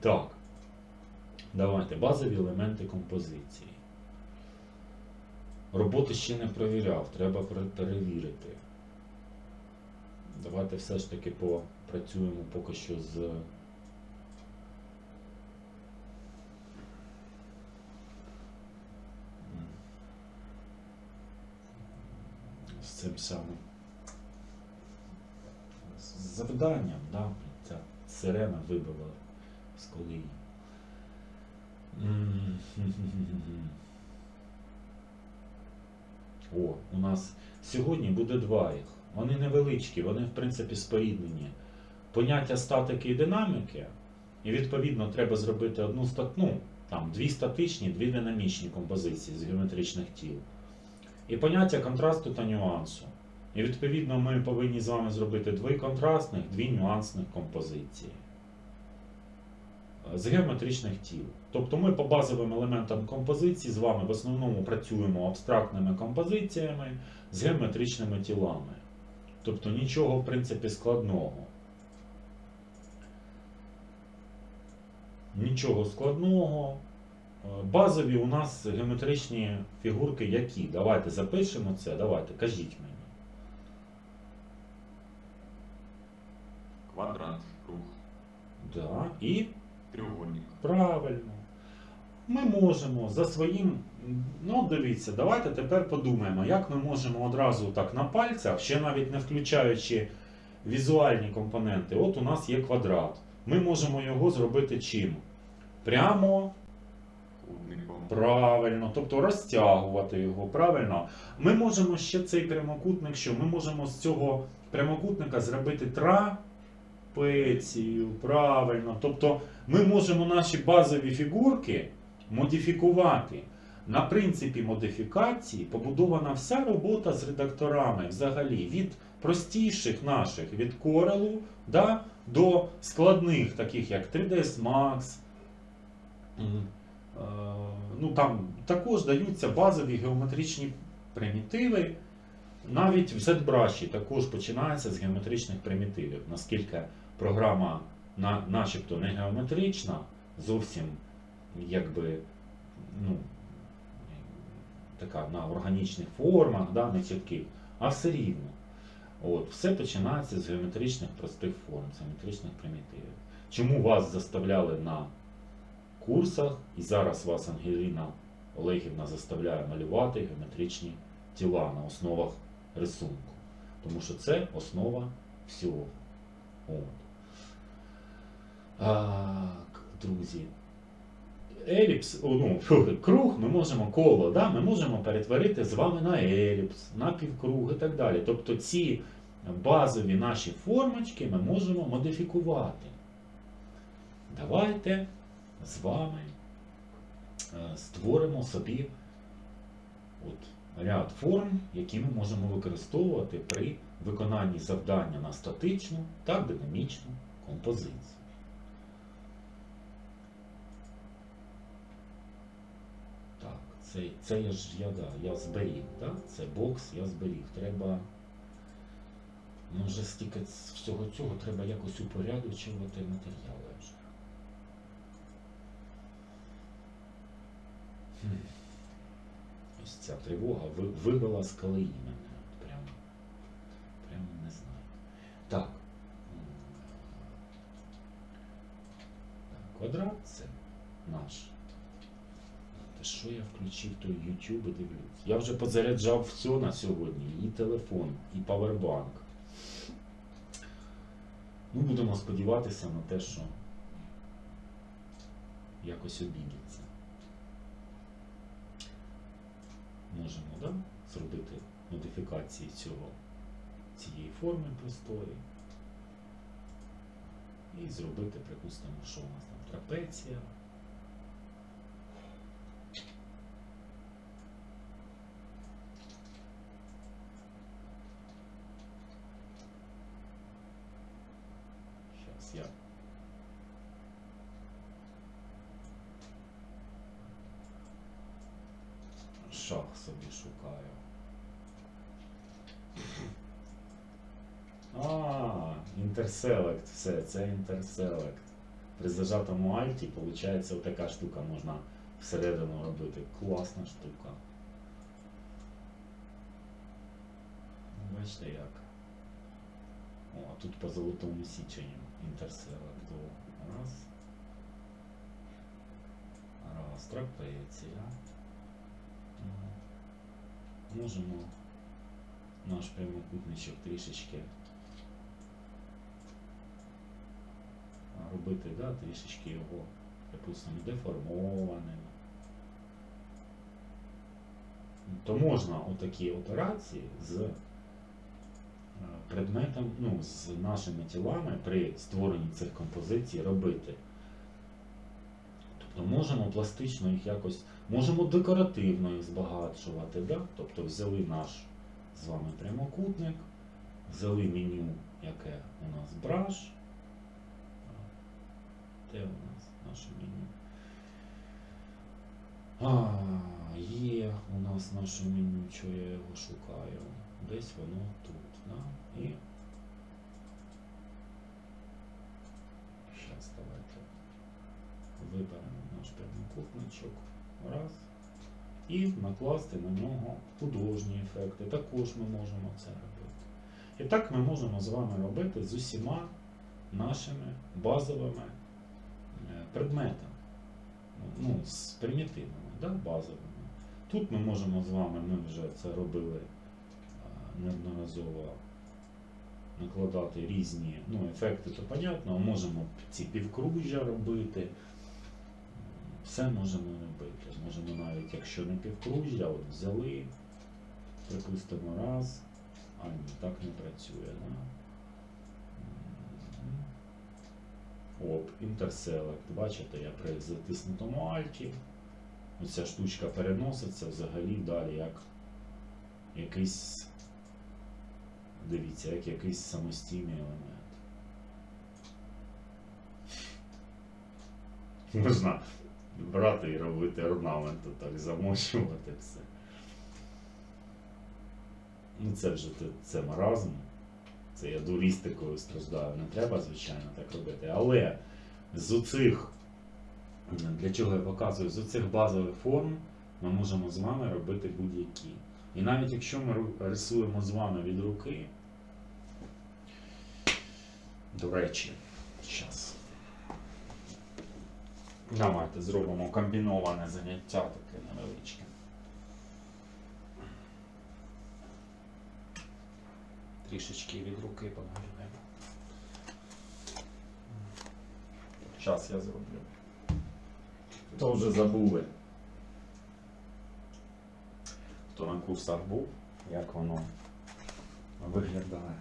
Так. Давайте базові елементи композиції. Роботи ще не провіряв, треба перевірити. Давайте все ж таки попрацюємо поки що з. з цим самим з завданням, да? ця сирена вибила з колії. О, у нас сьогодні буде два їх. Вони невеличкі, вони в принципі споріднені. Поняття статики і динаміки, і відповідно треба зробити одну стат... ну, там, дві статичні, дві динамічні композиції з геометричних тіл. І поняття контрасту та нюансу. І відповідно ми повинні з вами зробити дві контрастних, дві нюансних композиції з геометричних тіл. Тобто ми по базовим елементам композиції з вами в основному працюємо абстрактними композиціями з геометричними тілами. Тобто нічого в принципі складного. Нічого складного. Е, Базові у нас геометричні фігурки які? Давайте запишемо це, давайте, кажіть мені. Квадрат, круг, Да. І треугольник. правильно. Ми можемо за своїм. Ну, дивіться, давайте тепер подумаємо, як ми можемо одразу так на пальцях, ще навіть не включаючи візуальні компоненти. От у нас є квадрат. Ми можемо його зробити чим? Прямо Правильно, тобто розтягувати його, правильно. Ми можемо ще цей прямокутник, що ми можемо з цього прямокутника зробити трапецію, правильно. Тобто ми можемо наші базові фігурки модифікувати. На принципі модифікації побудована вся робота з редакторами взагалі від простіших наших від Corel да, до складних, таких як 3ds Max. Е, ну там також даються базові геометричні примітиви. Навіть в ZBrush також починається з геометричних примітивів, наскільки програма на, начебто не геометрична, зовсім якби ну, така на органічних формах, да, не чітких, а все рівно. От, все починається з геометричних простих форм, з геометричних примітивів. Чому вас заставляли на курсах, і зараз вас Ангеліна Олегівна заставляє малювати геометричні тіла на основах рисунку. Тому що це основа всього. От. Так, друзі. Еліпс, ну, круг ми можемо коло, да, ми можемо перетворити з вами на еліпс, на півкруг і так далі. Тобто ці базові наші формочки ми можемо модифікувати. Давайте з вами е, створимо собі от ряд форм, які ми можемо використовувати при виконанні завдання на статичну та динамічну композицію. Так, це, це я ж я, да, я зберіг, да? це бокс я зберіг. Треба. Ну, вже стільки ц- всього цього треба якось упорядочувати матеріали вже. Ось ця тривога ви- вибила з колеї мене. Прямо, прямо не знаю. Так. Так, Квадрат це наш. Та що я включив той YouTube і дивлюсь? Я вже позаряджав все на сьогодні. І телефон, і павербанк. Ну, будемо сподіватися на те, що якось обійдеться. Можемо да, зробити модифікації цього, цієї форми простої. І зробити, припустимо, що у нас там трапеція. Зараз я шах собі шукаю. А, інтерселект, все, це інтерселект. При зажатому альті, виходить, отака штука можна всередину робити. Класна штука. Бачите як. О, а тут по золотому січенню інтерселекту. Раз. Раз. Трапеція. Можемо наш прямокутничок трішечки робити, да, трішечки його, припустимо, деформованим. То можна отакі операції з е, предметом, ну, з нашими тілами при створенні цих композицій робити. Тобто можемо пластично їх якось, можемо декоративно їх збагачувати, да? тобто взяли наш з вами прямокутник, взяли меню, яке у нас браш. Де у нас наше меню? А, є у нас наше меню, що я його шукаю. Десь воно тут. Да? І. Зараз давайте виберемо наш прямокутничок. Раз. І накласти на нього художні ефекти. Також ми можемо це робити. І так ми можемо з вами робити з усіма нашими базовими е, предметами. Ну, з примітивними, да, базовими. Тут ми можемо з вами, ми вже це робили е, неодноразово, накладати різні ну, ефекти, то понятно, можемо ці півкружжя робити. Все можемо робити. Можемо навіть, якщо не півкружжя, от взяли, припустимо, раз, а ні, так не працює. Да? Оп, інтерселект. Бачите, я при затиснутому альті. Оця штучка переноситься взагалі далі як якийсь. Дивіться, як якийсь самостійний елемент. Можна брати і робити орнамент, так замощувати все. Ну це вже це маразм. Це я дурістикою страждаю. Не треба, звичайно, так робити. Але з оцих, для чого я показую, з оцих базових форм ми можемо з вами робити будь-які. І навіть якщо ми рисуємо з вами від руки, до речі, зараз. Давайте зробимо комбіноване заняття таке невеличке. Трішечки від руки помалюємо. Зараз я зроблю. То вже забули. Хто на курсах був, як воно виглядає.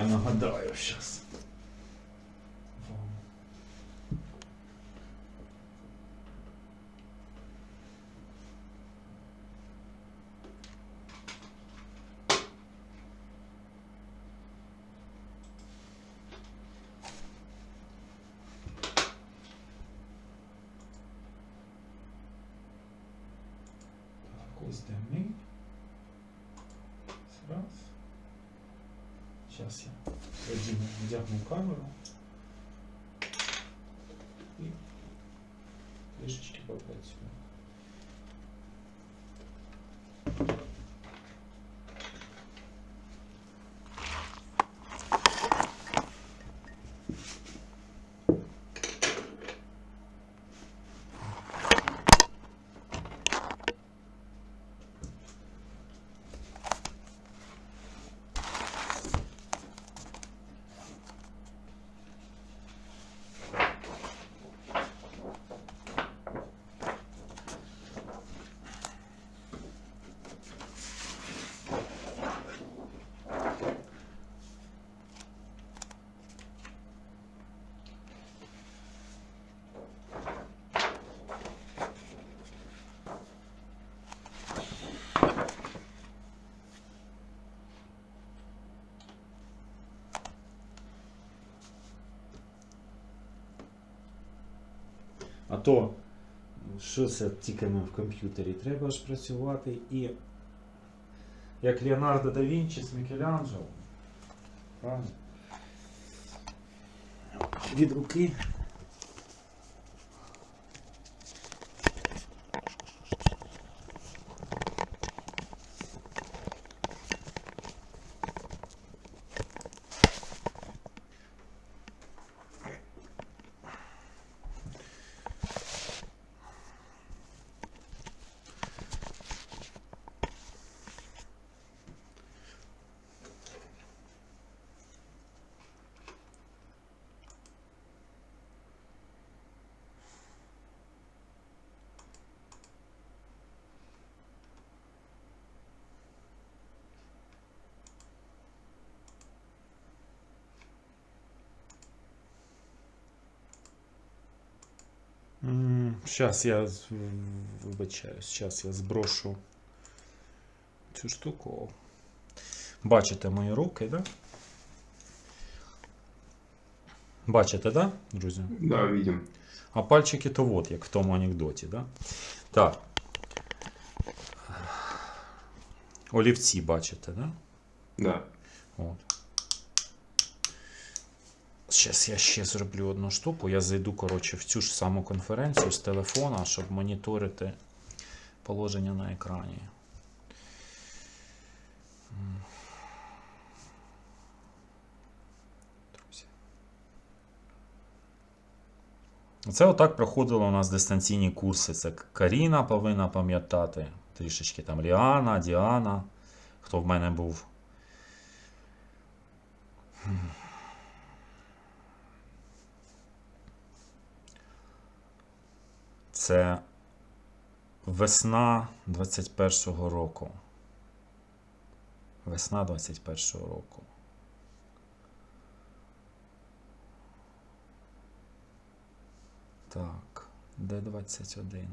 Я нагадаю зараз. Так, ось де ми. Раз. Зараз я вдягну камеру і трішечки попрацюю. То що це тільки в комп'ютері? Треба ж працювати і Як Леонардо да Вінчі з Мікеланджело. Від руки. Зараз я вибачаюсь, зараз я зброшу цю штуку. Бачите мої руки, так? Да? Бачите, да, друзі? Да, видим. А пальчики то вот, як в тому анекдоті, да? Так. Олівці бачите, да? Да. От. Зараз я ще зроблю одну штуку. Я зайду, коротше, в цю ж саму конференцію з телефона, щоб моніторити положення на екрані. Це отак проходило у нас дистанційні курси. Це Каріна повинна пам'ятати. Трішечки там Ріана, Діана, хто в мене був. Це весна 21-го року. Весна 21-го року. Так, де 21?